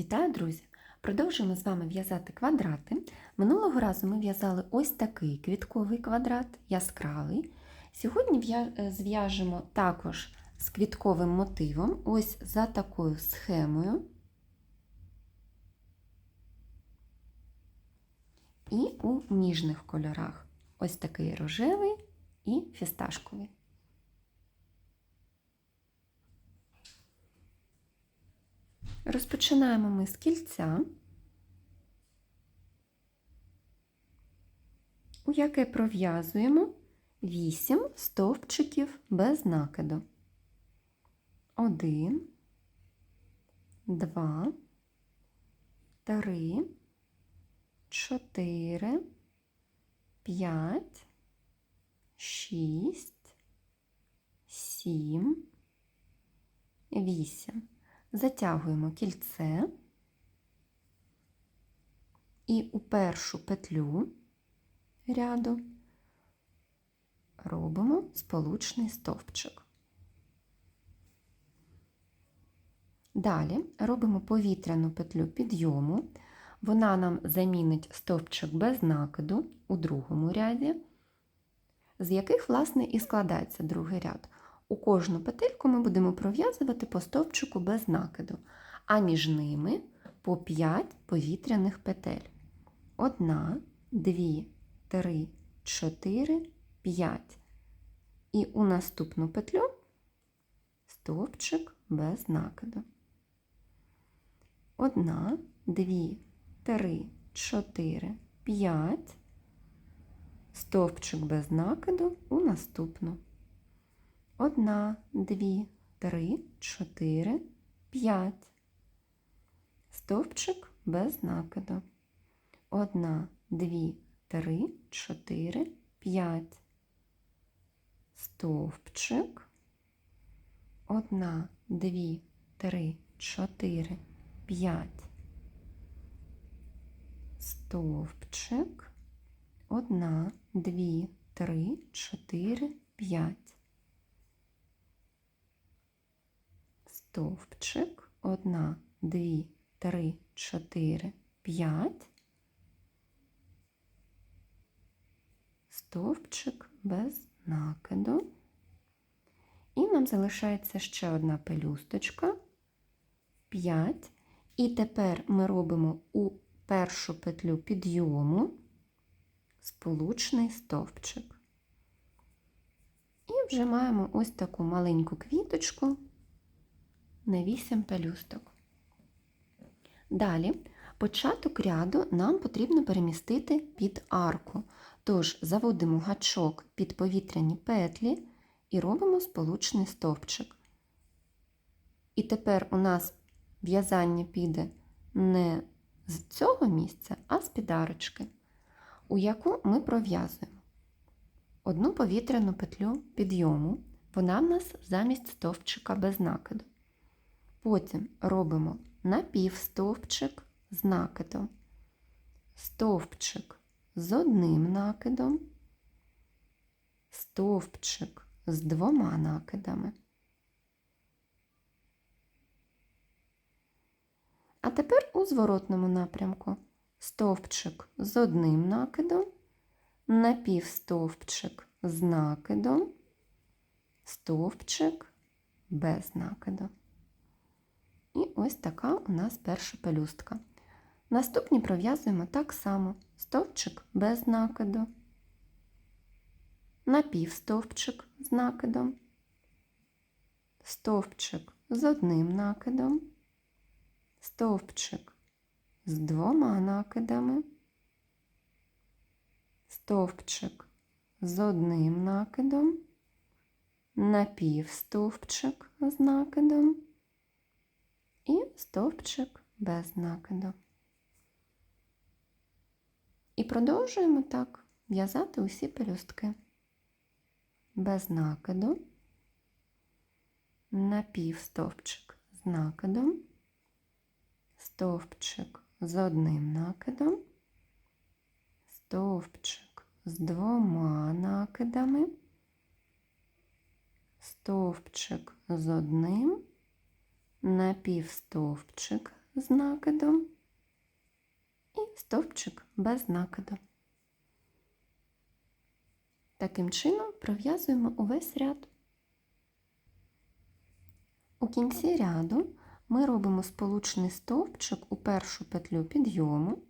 Вітаю, друзі! Продовжуємо з вами в'язати квадрати. Минулого разу ми в'язали ось такий квітковий квадрат, яскравий. Сьогодні е, зв'яжемо також з квітковим мотивом, ось за такою схемою. І у ніжних кольорах. Ось такий рожевий і фісташковий. Розпочинаємо ми з кільця, у яке пров'язуємо 8 стовпчиків без накиду. 1, 2, 3, 4, 5, 6, 7, 8. Затягуємо кільце і у першу петлю ряду робимо сполучний стовпчик. Далі робимо повітряну петлю підйому. Вона нам замінить стовпчик без накиду у другому ряді, з яких, власне, і складається другий ряд. У кожну петельку ми будемо пров'язувати по стовпчику без накиду, а між ними по 5 повітряних петель. Одна, дві, три, чотири, п'ять. І у наступну петлю стовпчик без накиду. Одна, дві, три, чотири, п'ять. Стовпчик без накиду у наступну. Одна, дві, три, чотири, п'ять. Стовпчик без накиду. Одна, дві, три, чотири, п'ять. Стовпчик. Одна, дві, три, чотири, п'ять. Стовпчик. Одна, дві, три, чотири, п'ять. Стовпчик, одна, дві, три, чотири, п'ять, стовпчик без накиду. І нам залишається ще одна пелюсточка, 5. І тепер ми робимо у першу петлю підйому сполучний стовпчик. І вже маємо ось таку маленьку квіточку на 8 пелюсток. Далі початок ряду нам потрібно перемістити під арку. Тож заводимо гачок під повітряні петлі і робимо сполучний стовпчик. І тепер у нас в'язання піде не з цього місця, а з під арочки, у яку ми пров'язуємо одну повітряну петлю підйому, вона в нас замість стовпчика без накиду. Потім робимо напівстовпчик з накидом, стовпчик з одним накидом, стовпчик з двома накидами. А тепер у зворотному напрямку. Стовпчик з одним накидом, напівстовпчик з накидом, стовпчик без накиду. І ось така у нас перша пелюстка. Наступні пров'язуємо так само. Стовпчик без накиду, напівстовпчик з накидом, стовпчик з одним накидом, стовпчик з двома накидами, стовпчик з одним накидом, напівстовпчик з накидом і стовпчик без накиду. І продовжуємо так в'язати усі пелюстки. Без накиду, напівстовпчик з накидом, стовпчик з одним накидом, стовпчик з двома накидами, стовпчик з одним напівстовпчик з накидом і стовпчик без накиду. Таким чином пров'язуємо увесь ряд. У кінці ряду ми робимо сполучний стовпчик у першу петлю підйому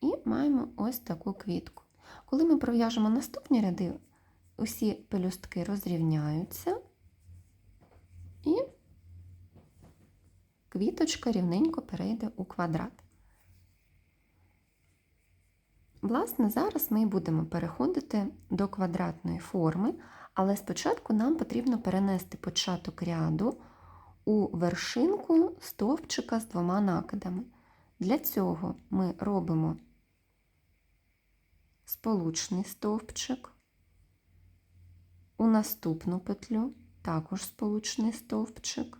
і маємо ось таку квітку. Коли ми пров'яжемо наступні ряди, усі пелюстки розрівняються і квіточка рівненько перейде у квадрат. Власне, зараз ми будемо переходити до квадратної форми, але спочатку нам потрібно перенести початок ряду у вершинку стовпчика з двома накидами. Для цього ми робимо сполучний стовпчик, у наступну петлю також сполучний стовпчик.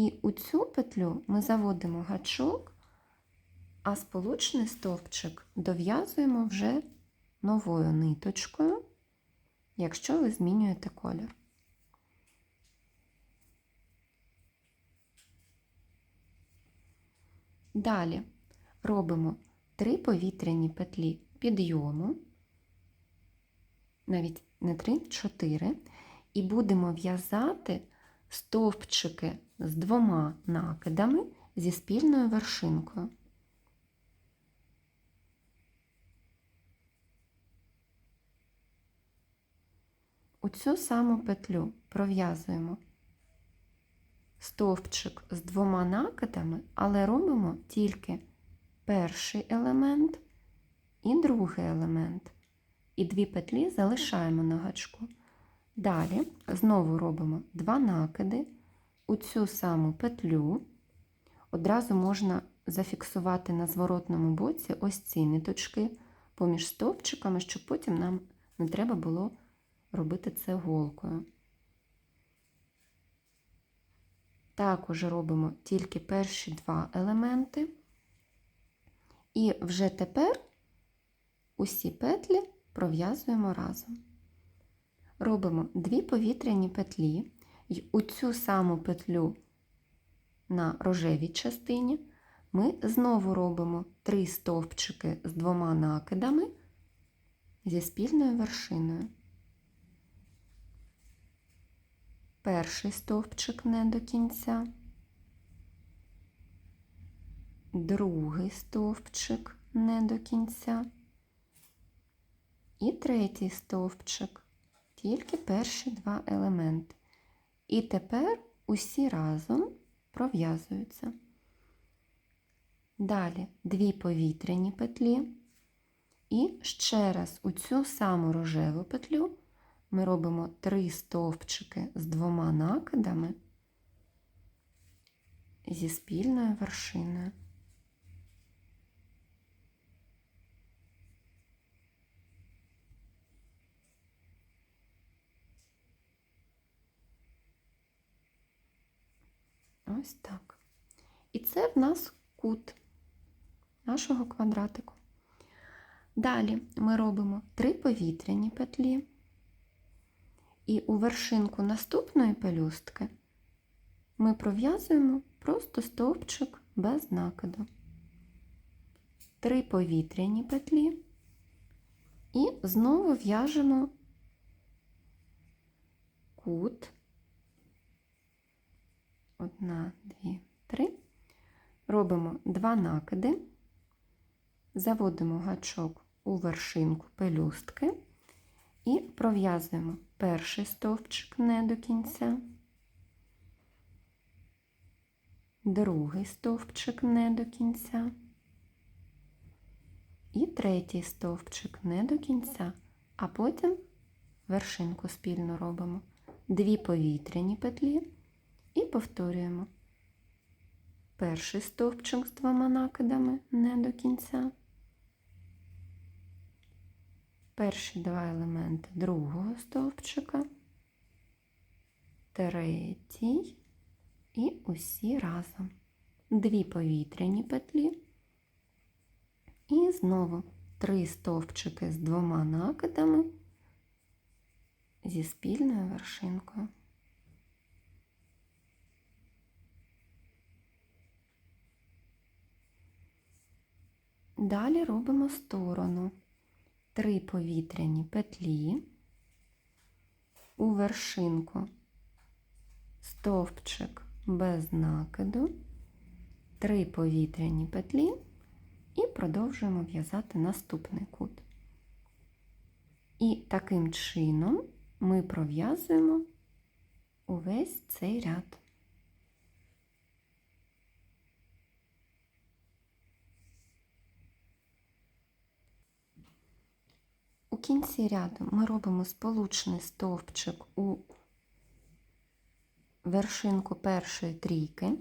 І у цю петлю ми заводимо гачок, а сполучний стовпчик дов'язуємо вже новою ниточкою, якщо ви змінюєте колір. Далі робимо три повітряні петлі підйому, навіть не три, чотири, і будемо в'язати стовпчики з двома накидами зі спільною вершинкою. У цю саму петлю пров'язуємо стовпчик з двома накидами, але робимо тільки перший елемент і другий елемент. І дві петлі залишаємо на гачку. Далі знову робимо два накиди у цю саму петлю. Одразу можна зафіксувати на зворотному боці ось ці ниточки поміж стовпчиками, щоб потім нам не треба було робити це голкою. Також робимо тільки перші два елементи. І вже тепер усі петлі пров'язуємо разом. Робимо дві повітряні петлі, і у цю саму петлю на рожевій частині ми знову робимо три стовпчики з двома накидами зі спільною вершиною. Перший стовпчик не до кінця, другий стовпчик не до кінця і третій стовпчик, тільки перші два елементи. І тепер усі разом пров'язуються. Далі дві повітряні петлі, і ще раз у цю саму рожеву петлю ми робимо три стовпчики з двома накидами зі спільною вершиною. Ось так. І це в нас кут нашого квадратику. Далі ми робимо три повітряні петлі, і у вершинку наступної пелюстки ми пров'язуємо просто стовпчик без накиду. Три повітряні петлі і знову в'яжемо кут Одна, дві, три. Робимо два накиди, заводимо гачок у вершинку пелюстки і пров'язуємо перший стовпчик не до кінця, другий стовпчик не до кінця і третій стовпчик не до кінця, а потім вершинку спільно робимо. Дві повітряні петлі. І повторюємо перший стовпчик з двома накидами не до кінця, перші два елементи другого стовпчика, третій і усі разом. Дві повітряні петлі. І знову три стовпчики з двома накидами зі спільною вершинкою. Далі робимо сторону. Три повітряні петлі, у вершинку стовпчик без накиду, три повітряні петлі і продовжуємо в'язати наступний кут. І таким чином ми пров'язуємо увесь цей ряд. Кінці ряду ми робимо сполучний стовпчик у вершинку першої трійки,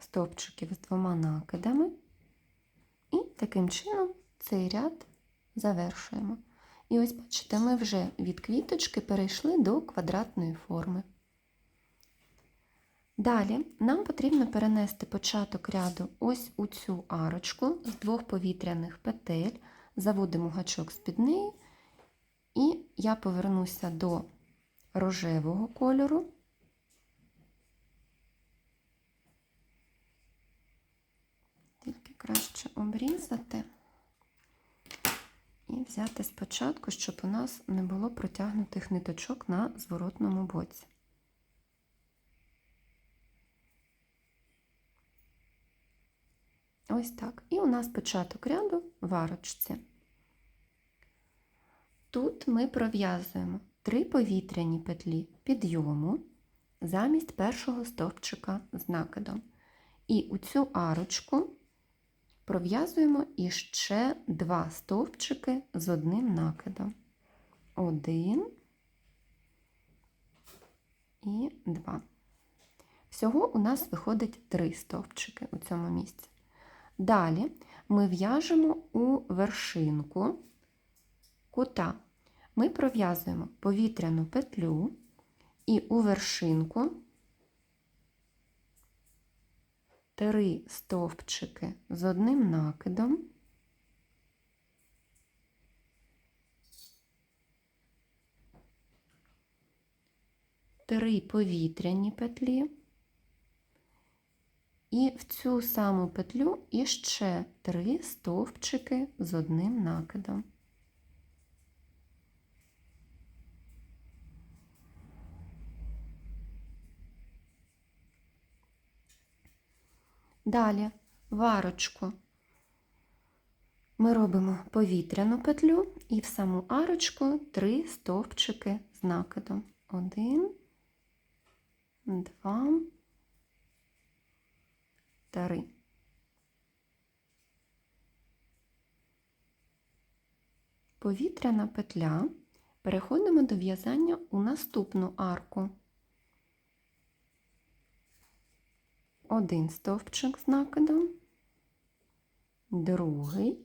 стовпчиків з двома накидами, і таким чином цей ряд завершуємо. І ось, бачите, ми вже від квіточки перейшли до квадратної форми. Далі нам потрібно перенести початок ряду ось у цю арочку з двох повітряних петель, заводимо гачок з-під неї, і я повернуся до рожевого кольору. Тільки краще обрізати і взяти спочатку, щоб у нас не було протягнутих ниточок на зворотному боці. Ось так. І у нас початок ряду в арочці. Тут ми пров'язуємо три повітряні петлі підйому замість першого стовпчика з накидом. І у цю арочку пров'язуємо іще два стовпчики з одним накидом. Один і два. Всього у нас виходить три стовпчики у цьому місці. Далі ми в'яжемо у вершинку кута. Ми пров'язуємо повітряну петлю і у вершинку три стовпчики з одним накидом. Три повітряні петлі. І в цю саму петлю іще три стовпчики з одним накидом. Далі в арочку ми робимо повітряну петлю і в саму арочку три стовпчики з накидом. Один, два, три. Повітряна петля. Переходимо до в'язання у наступну арку. Один стовпчик з накидом, другий,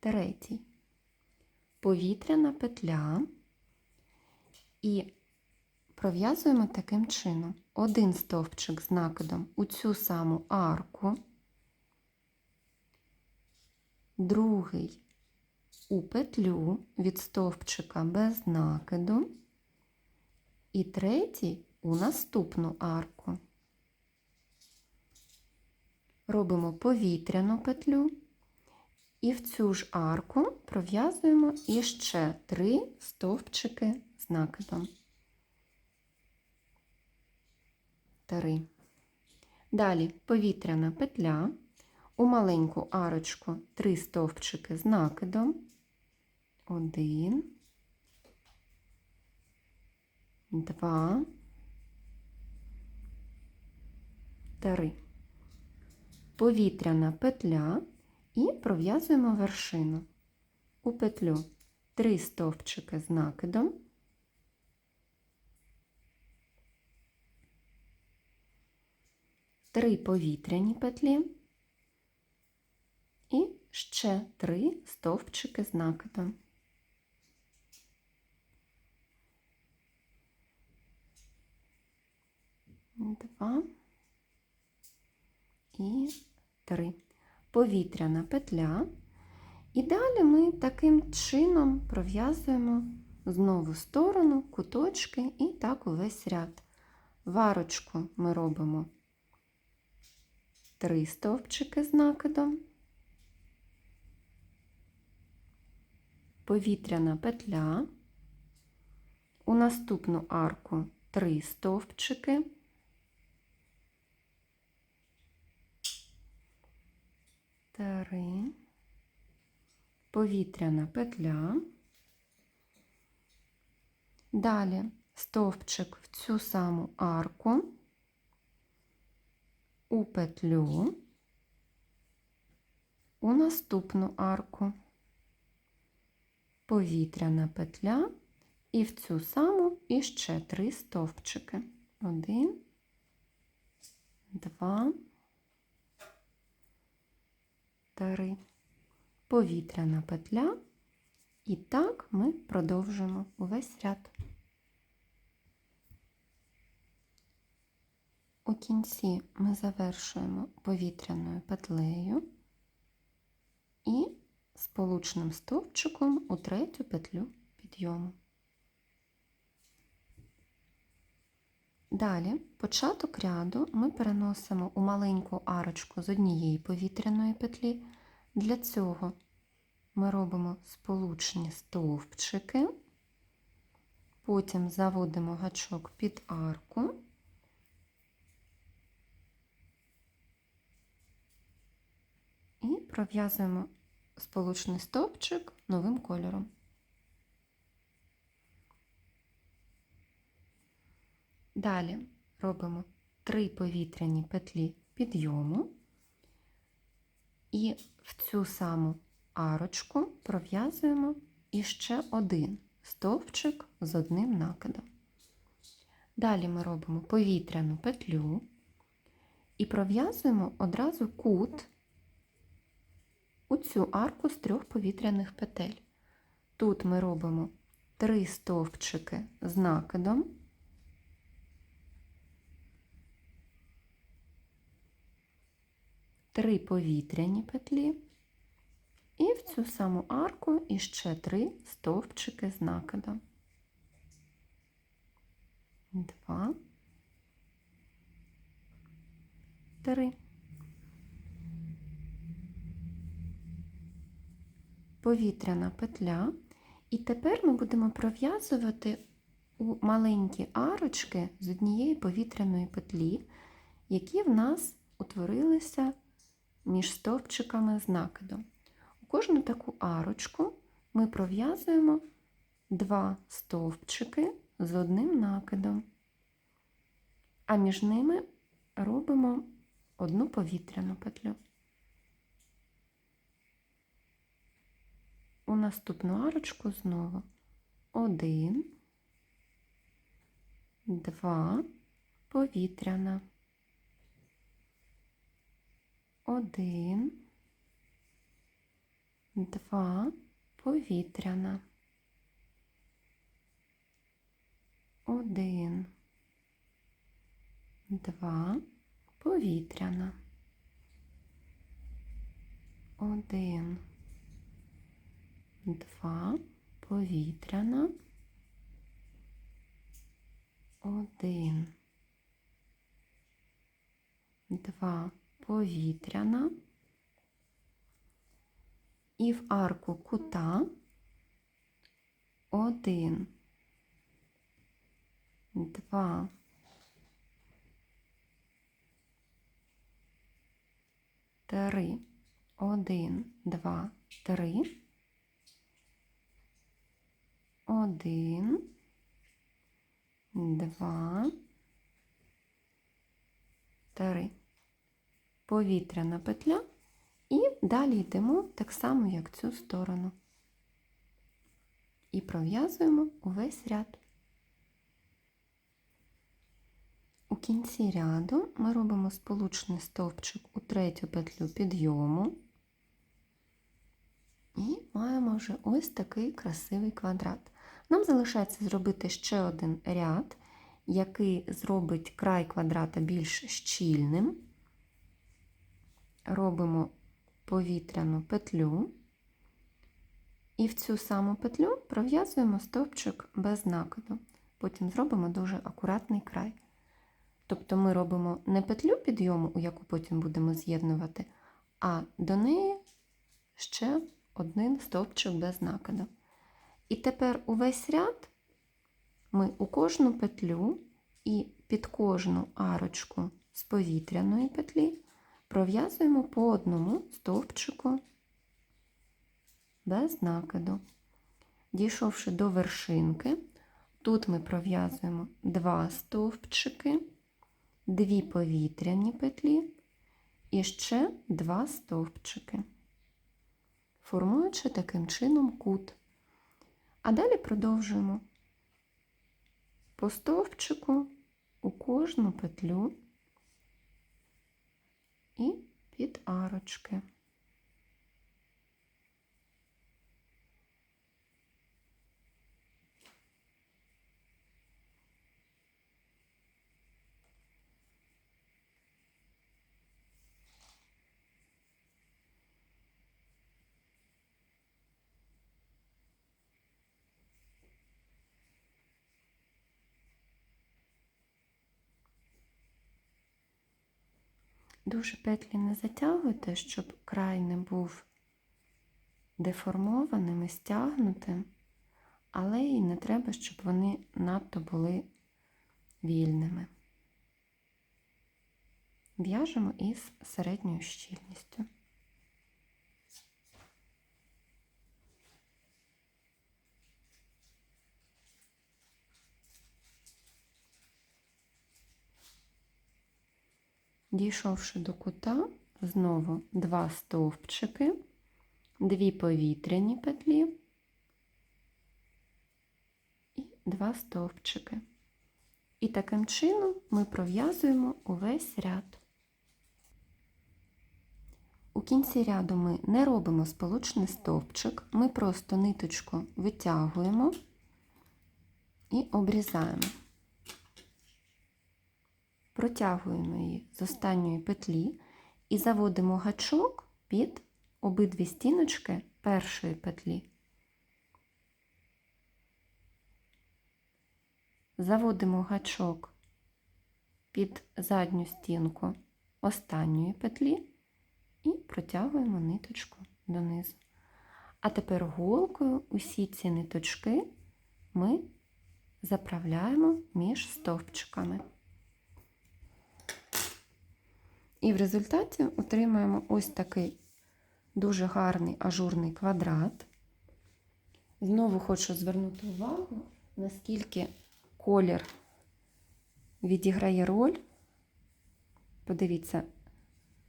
третій. Повітряна петля. І пров'язуємо таким чином. Один стовпчик з накидом у цю саму арку, другий у петлю від стовпчика без накиду, і третій у наступну арку. Робимо повітряну петлю. І в цю ж арку пров'язуємо іще три стовпчики з накидом. Три. Далі повітряна петля, у маленьку арочку три стовпчики з накидом. Один, два, три. Повітряна петля і пров'язуємо вершину. У петлю три стовпчики з накидом. Три повітряні петлі і ще три стовпчики з накидом. Два. І три. Повітряна петля. І далі ми таким чином пров'язуємо знову сторону, куточки і так увесь ряд. Варочку ми робимо 3 стовпчики з накидом, повітряна петля, у наступну арку 3 стовпчики, три, повітряна петля. Далі стовпчик в цю саму арку, у петлю, у наступну арку, повітряна петля. І в цю саму іще три стовпчики. Один, два, три. Повітряна петля. І так ми продовжуємо увесь ряд. У кінці ми завершуємо повітряною петлею і сполучним стовпчиком у третю петлю підйому. Далі початок ряду ми переносимо у маленьку арочку з однієї повітряної петлі. Для цього ми робимо сполучні стовпчики, потім заводимо гачок під арку. І пров'язуємо сполучний стовпчик новим кольором. Далі робимо три повітряні петлі підйому і в цю саму арочку пров'язуємо іще один стовпчик з одним накидом. Далі ми робимо повітряну петлю і пров'язуємо одразу кут у цю арку з трьох повітряних петель. Тут ми робимо три стовпчики з накидом. Три повітряні петлі і в цю саму арку іще три стовпчики з накидом. Два, три. Повітряна петля. І тепер ми будемо пров'язувати у маленькі арочки з однієї повітряної петлі, які в нас утворилися між стовпчиками з накидом. У кожну таку арочку ми пров'язуємо два стовпчики з одним накидом, а між ними робимо одну повітряну петлю. У наступну арочку знову один, два, повітряна, один, два, повітряна, один, два, повітряна, один. Два, повітряна, один, два, повітряна, і в арку кута один, два, три, один, два, три. Один, два, три. Повітряна петля. І далі йдемо так само, як цю сторону. І пров'язуємо увесь ряд. У кінці ряду ми робимо сполучний стовпчик у третю петлю підйому. І маємо вже ось такий красивий квадрат. Нам залишається зробити ще один ряд, який зробить край квадрата більш щільним. Робимо повітряну петлю. І в цю саму петлю пров'язуємо стовпчик без накиду. Потім зробимо дуже акуратний край. Тобто ми робимо не петлю підйому, у яку потім будемо з'єднувати, а до неї ще один стовпчик без накиду. І тепер увесь ряд ми у кожну петлю і під кожну арочку з повітряної петлі пров'язуємо по одному стовпчику без накиду. Дійшовши до вершинки, тут ми пров'язуємо два стовпчики, дві повітряні петлі і ще два стовпчики, формуючи таким чином кут. А далі продовжуємо по стовпчику у кожну петлю і під арочки. Дуже петлі не затягуйте, щоб край не був деформованим і стягнутим, але і не треба, щоб вони надто були вільними. В'яжемо із середньою щільністю. Дійшовши до кута, знову два стовпчики, дві повітряні петлі і два стовпчики. І таким чином ми пров'язуємо увесь ряд. У кінці ряду ми не робимо сполучний стовпчик, ми просто ниточку витягуємо і обрізаємо. Протягуємо її з останньої петлі і заводимо гачок під обидві стіночки першої петлі. Заводимо гачок під задню стінку останньої петлі і протягуємо ниточку донизу. А тепер голкою усі ці ниточки ми заправляємо між стовпчиками. І в результаті отримаємо ось такий дуже гарний ажурний квадрат. Знову хочу звернути увагу, наскільки колір відіграє роль. Подивіться,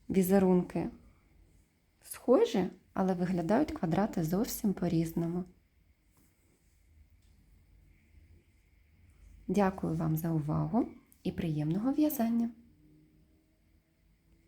візерунки схожі, але виглядають квадрати зовсім по-різному. Дякую вам за увагу і приємного в'язання!